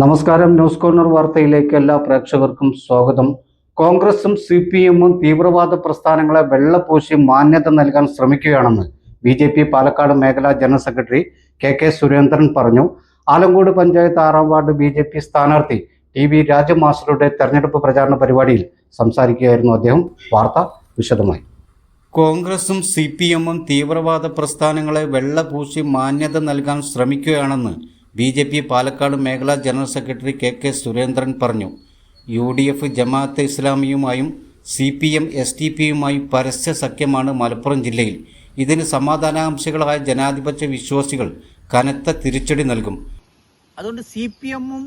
നമസ്കാരം. News corner വാർത്തയിലേക്ക് എല്ലാ പ്രേക്ഷകർക്കും സ്വാഗതം. കോൺഗ്രസും സി പി എമ്മും തീവ്രവാദ പ്രസ്ഥാനങ്ങളെ വെള്ളപൂശി മാന്യത നൽകാൻ ശ്രമിക്കുകയാണെന്ന് ബി ജെ പി പാലക്കാട് മേഖലാ general secretary K K Surendran പറഞ്ഞു. ആലങ്കോട് പഞ്ചായത്ത് ആറാം വാർഡ് ബി ജെ പി സ്ഥാനാർത്ഥി ടി വി രാജമാസ്റ്ററുടെ തെരഞ്ഞെടുപ്പ് പ്രചാരണ പരിപാടിയിൽ സംസാരിക്കുകയായിരുന്നു അദ്ദേഹം. വാർത്ത വിശദമായി. കോൺഗ്രസും സി പി എമ്മും തീവ്രവാദ പ്രസ്ഥാനങ്ങളെ വെള്ളപൂശി മാന്യത നൽകാൻ ശ്രമിക്കുകയാണെന്ന് ബി ജെ പി പാലക്കാട് മേഖലാ general secretary K K Surendran പറഞ്ഞു. U D F Jamaat-e ഇസ്ലാമിയുമായും C P M S T പിയുമായും പരസ്യ സഖ്യമാണ് മലപ്പുറം ജില്ലയിൽ. ഇതിന് സമാധാനാംശികളായ ജനാധിപത്യ വിശ്വാസികൾ കനത്ത തിരിച്ചടി നൽകും. അതുകൊണ്ട് സി പി എമ്മും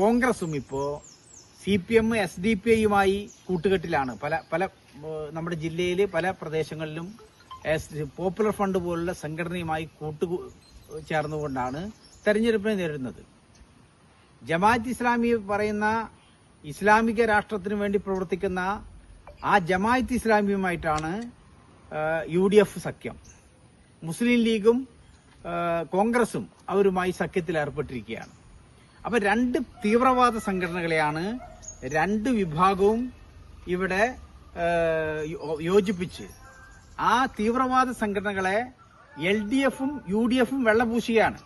കോൺഗ്രസും ഇപ്പോൾ C P M S D P ഐയുമായി കൂട്ടുകെട്ടിലാണ്. പല പല നമ്മുടെ ജില്ലയിൽ പല പ്രദേശങ്ങളിലും പോപ്പുലർ ഫണ്ട് പോലുള്ള സംഘടനയുമായി കൂട്ടു ചേർന്നുകൊണ്ടാണ് തെരഞ്ഞെടുപ്പിനെ നേരിടുന്നത്. ജമാഅത്ത് ഇസ്ലാമി പറയുന്ന ഇസ്ലാമിക രാഷ്ട്രത്തിന് വേണ്ടി പ്രവർത്തിക്കുന്ന ആ ജമാഅത്ത് ഇസ്ലാമിയുമായിട്ടാണ് യു ഡി എഫ് സഖ്യം. മുസ്ലിം ലീഗും കോൺഗ്രസും അവരുമായി സഖ്യത്തിൽ ഏർപ്പെട്ടിരിക്കുകയാണ്. അപ്പൊ രണ്ട് തീവ്രവാദ സംഘടനകളെയാണ് രണ്ട് വിഭാഗവും ഇവിടെ യോജിപ്പിച്ച് ആ തീവ്രവാദ സംഘടനകളെ എൽ ഡി എഫും യു ഡി എഫും വെള്ളപൂശുകയാണ്.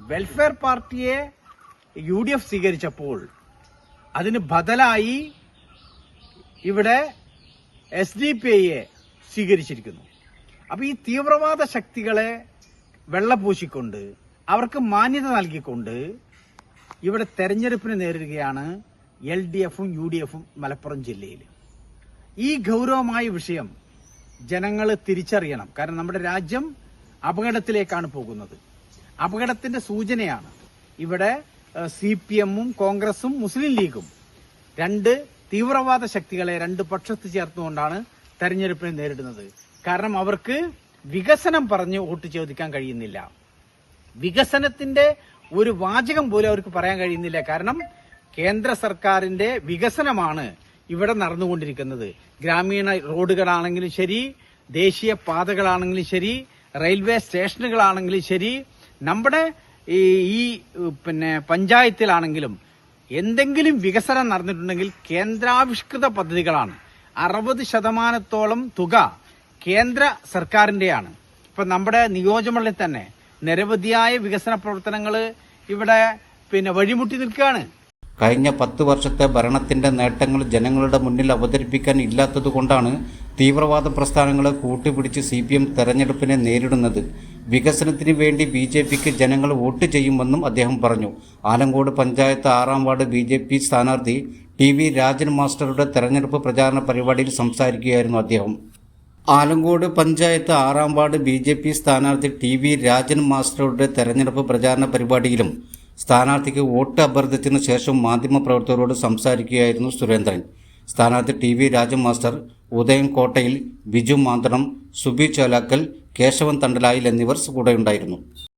വെൽഫെയർ പാർട്ടിയെ യു ഡി എഫ് സ്വീകരിച്ചപ്പോൾ അതിന് ബദലായി ഇവിടെ എസ് ഡി പി ഐയെ സ്വീകരിച്ചിരിക്കുന്നു. അപ്പൊ ഈ തീവ്രവാദ ശക്തികളെ വെള്ളപൂശിക്കൊണ്ട് അവർക്ക് മാന്യത നൽകിക്കൊണ്ട് ഇവിടെ തെരഞ്ഞെടുപ്പിന് നേരിടുകയാണ് എൽ ഡി എഫും യു ഡി എഫും മലപ്പുറം ജില്ലയിൽ. ഈ ഗൗരവമായ വിഷയം ജനങ്ങൾ തിരിച്ചറിയണം. കാരണം നമ്മുടെ രാജ്യം അപകടത്തിലേക്കാണ് പോകുന്നത്. അപകടത്തിന്റെ സൂചനയാണ്. ഇവിടെ സി പി എമ്മും കോൺഗ്രസും മുസ്ലിം ലീഗും. രണ്ട് തീവ്രവാദ ശക്തികളെ രണ്ട് പക്ഷത്ത് ചേർത്തുകൊണ്ടാണ് തെരഞ്ഞെടുപ്പിനെ നേരിടുന്നത്. കാരണം അവർക്ക് വികസനം പറഞ്ഞ് വോട്ട് ചോദിക്കാൻ കഴിയുന്നില്ല. വികസനത്തിന്റെ ഒരു വാചകം പോലും അവർക്ക് പറയാൻ കഴിയുന്നില്ല. കാരണം കേന്ദ്ര സർക്കാരിന്റെ വികസനമാണ് ഇവിടെ നടന്നുകൊണ്ടിരിക്കുന്നത്. ഗ്രാമീണ റോഡുകളാണെങ്കിലും ശരി ദേശീയ പാതകളാണെങ്കിലും ശരി റെയിൽവേ സ്റ്റേഷനുകളാണെങ്കിലും ശരി നമ്മുടെ ഈ പിന്നെ പഞ്ചായത്തിലാണെങ്കിലും എന്തെങ്കിലും വികസനം നടന്നിട്ടുണ്ടെങ്കിൽ കേന്ദ്രാവിഷ്കൃത പദ്ധതികളാണ്. അറുപത് ശതമാനത്തോളം തുക കേന്ദ്ര സർക്കാരിന്റെയാണ്. ഇപ്പൊ നമ്മുടെ നിയോജമണ്ഡലത്തിൽ തന്നെ നിരവധിയായ വികസന പ്രവർത്തനങ്ങൾ ഇവിടെ പിന്നെ വഴിമുട്ടി നിൽക്കുകയാണ്. കഴിഞ്ഞ പത്ത് വർഷത്തെ ഭരണത്തിന്റെ നേട്ടങ്ങൾ ജനങ്ങളുടെ മുന്നിൽ അവതരിപ്പിക്കാൻ ഇല്ലാത്തതുകൊണ്ടാണ് തീവ്രവാദ പ്രസ്ഥാനങ്ങളെ കൂട്ടുപിടിച്ച് സി പി എം തെരഞ്ഞെടുപ്പിനെ നേരിടുന്നത്. വികസനത്തിന് വേണ്ടി ബി ജെ പിക്ക് ജനങ്ങൾ വോട്ട് ചെയ്യുമെന്നും അദ്ദേഹം പറഞ്ഞു. ആലങ്കോട് പഞ്ചായത്ത് ആറാം വാർഡ് ബി ജെ പി സ്ഥാനാർത്ഥി ടി വി രാജൻ മാസ്റ്ററുടെ തെരഞ്ഞെടുപ്പ് പ്രചാരണ പരിപാടിയിൽ സംസാരിക്കുകയായിരുന്നു അദ്ദേഹം. ആലങ്കോട് പഞ്ചായത്ത് ആറാം വാർഡ് ബി ജെ പി സ്ഥാനാർത്ഥി ടി വി രാജൻ മാസ്റ്ററുടെ തെരഞ്ഞെടുപ്പ് പ്രചാരണ പരിപാടിയിലും സ്ഥാനാർത്ഥിക്ക് വോട്ട് അഭ്യർത്ഥിച്ചതിനു ശേഷം മാധ്യമപ്രവർത്തകരോട് സംസാരിക്കുകയായിരുന്നു സുരേന്ദ്രൻ. സ്ഥാനാർത്ഥി ടി വി രാജൻ മാസ്റ്റർ ഉദയം കോട്ടയിൽ ബിജു മാന്തണം സുബി ചോലാക്കൽ കേശവൻ തണ്ടലായിൽ എന്നിവർ കൂടെയുണ്ടായിരുന്നു